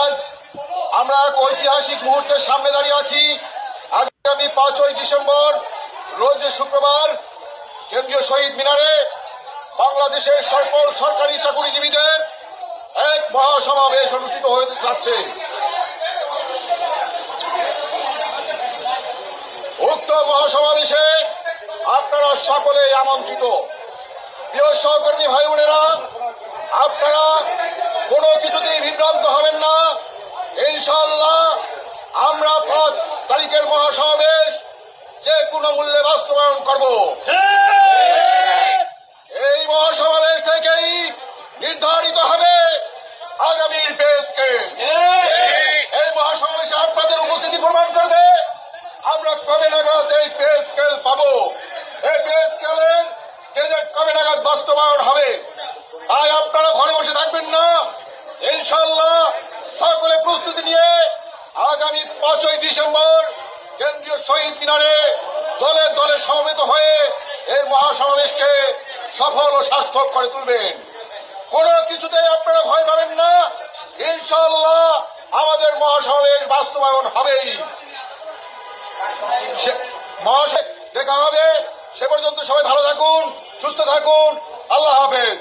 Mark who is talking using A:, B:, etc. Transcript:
A: আজ আমরা এক ঐতিহাসিক মুহূর্তের সামনে দাঁড়িয়ে আছি। আগামী পাঁচই ডিসেম্বর, রোজ শুক্রবার, কেন্দ্রীয় শহীদ মিনারে বাংলাদেশের সকল সরকারি চাকরিজীবীদের এক মহাসমাবেশ অনুষ্ঠিত হতে যাচ্ছে। উক্ত মহাসমাবেশে আপনারা সকলেই আমন্ত্রিত। প্রিয় সহকর্মী ভাই বোনেরা, আপনারা কোনো কিছুতেই বিভ্রান্ত হবেন না। ইনশাল্লাহ আমরা পাঁচ তারিখের মহাসমাবেশ যে কোনো মূল্যে বাস্তবায়ন করব। এই মহাসমাবেশ থেকেই নির্ধারিত হবে আগামীর পেসকে এই মহাসমাবেশে আপনাদের উপস্থিতি প্রমাণ করবে, আমরা কবে নাগাদ এই পে পাবো। এই পে স্কেলের গেজেট কবে নাগাদ বাস্তবায়ন হবে তাই আপনারা ঘরে বসে থাকবেন না। ইনশাল্লাহ সকলে প্রস্তুতি নিয়ে আগামী পাঁচই ডিসেম্বর কেন্দ্রীয় শহীদ মিনারে দলে দলে সমবেত হয়ে এই মহাসমাবেশকে সফল ও সার্থক করে তুলবেন। কোনো কিছুতেই আপনারা ভয় পাবেন না। ইনশাল্লাহ আমাদের মহাসমাবেশ বাস্তবায়ন হবেই। দেখা হবে। সে পর্যন্ত সবাই ভালো থাকুন, সুস্থ থাকুন। আল্লাহ হাফেজ।